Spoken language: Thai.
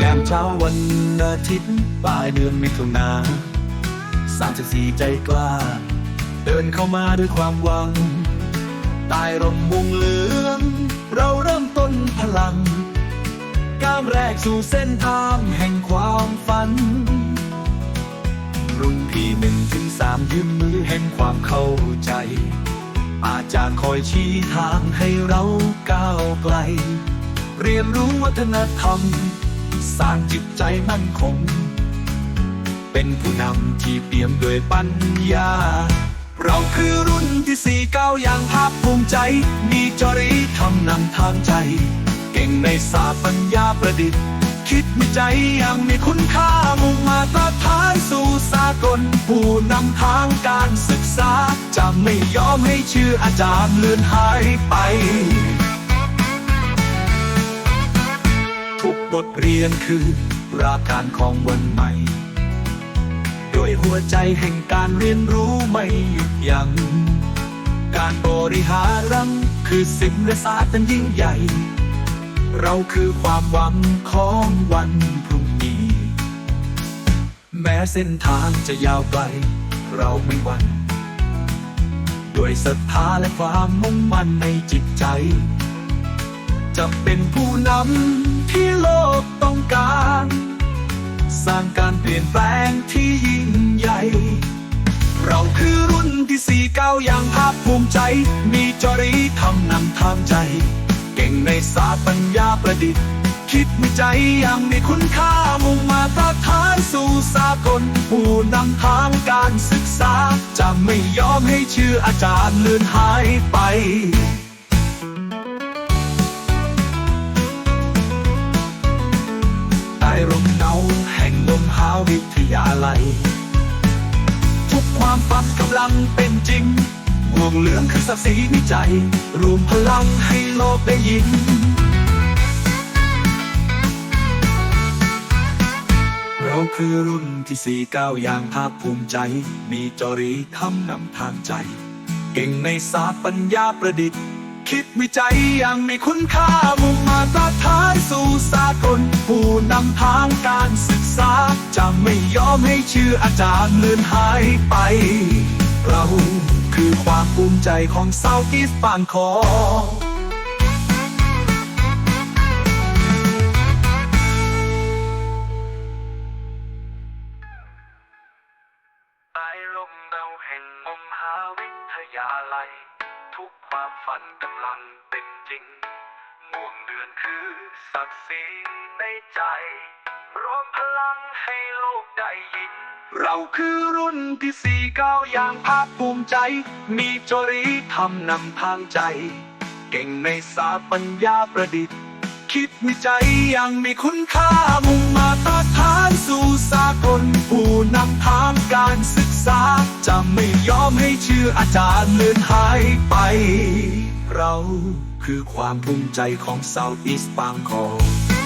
เช้าวันอาทิตย์ปลายเดือนมิถุนาสามสิบสี่ใจกล้า เดินเข้ามาด้วยความหวังใต้ร่มมุงเหลือง เราเริ่มต้นพลัง ก้าวแรกสู่เส้นทางแห่งความฝัน รุ่นพี่หนึ่งถึงสามยืมมือแห่งความเข้าใจ อาจารย์คอยชี้ทางให้เราก้าวไกล เรียนรู้วัฒนธรรม สร้างจิตใจมั่นคง เป็นผู้นำที่เปี่ยมด้วยปัญญา เราคือรุ่นที่สี่เก้าอย่างภาคภูมิใจ มีจริยธรรมนำทางใจ เก่งในศาสตร์ปัญญาประดิษฐ์ คิดวิจัยอย่างมีคุณค่ามุ่งมาตรฐานสู่สากล ผู้นำทางการศึกษา จะไม่ยอมให้ชื่ออาจารย์เลือนหายไป ทุกบทเรียนคือรากฐานของวันใหม่ด้วยหัวใจแห่งการเรียนรู้ไม่หยุดยัง้งการบริหารรังคือสิ่งและศาสตร์อันยิ่งใหญ่ เราคือความหวังของวันพรุ่งนี้ แม้เส้นทางจะยาวไกลเราไม่หวั่นด้วยศรัทธาและความมุ่งมั่นในจิตใจ จะเป็นผู้นำที่โลกต้องการ สร้างการเปลี่ยนแปลงที่ยิ่งใหญ่ เราคือรุ่นที่สี่เก้าอย่างภาคภูมิใจ มีจริยธรรมนำทางใจ เก่งในศาสตร์ปัญญาประดิษฐ์ คิดวิจัยอย่างมีคุณค่ามุ่งมาตรฐานสู่สากลผู้นำทางการศึกษา จะไม่ยอมให้ชื่ออาจารย์เลือนหายไป ยาลัย ทุกความฝันกำลังเป็นจริงห่วงเหลืองคือศักดิ์ศรีวิจัยรวมพลังให้โลกได้ยินเราคือรุ่นที่สี่เก้าอย่างภาคภูมิใจ มีจริยธรรมนำทางใจ เก่งในศาสตร์ปัญญาประดิษฐ์ คิดวิจัยอย่างมีคุณค่ามุ่งมาตรฐานสู่สากลผู้นำทางการศึกษา ไม่ยอมให้ชื่ออาจารย์เลือนหายไป เราคือความภูมิใจของเซาท์อีสต์บางคอใต้ร่มเงาแห่งมหาวิทยาลัย ทุกความฝันกำลังเป็นจริงม่วงเดือนคือศักดิ์ศรีในใจ รวมพลังให้โลกได้ยิน เราคือรุ่นที่สี่เก้าอย่างภาคภูมิใจ มีจริยธรรมนำทางใจ เก่งในศาสตร์ปัญญาประดิษฐ์ คิดวิจัยอย่างมีคุณค่ามุ่งมาตรฐานสู่สากลผู้นำทางการศึกษา จะไม่ยอมให้ชื่ออาจารย์เลือนหายไป เราคือความภูมิใจของ South East บางกอก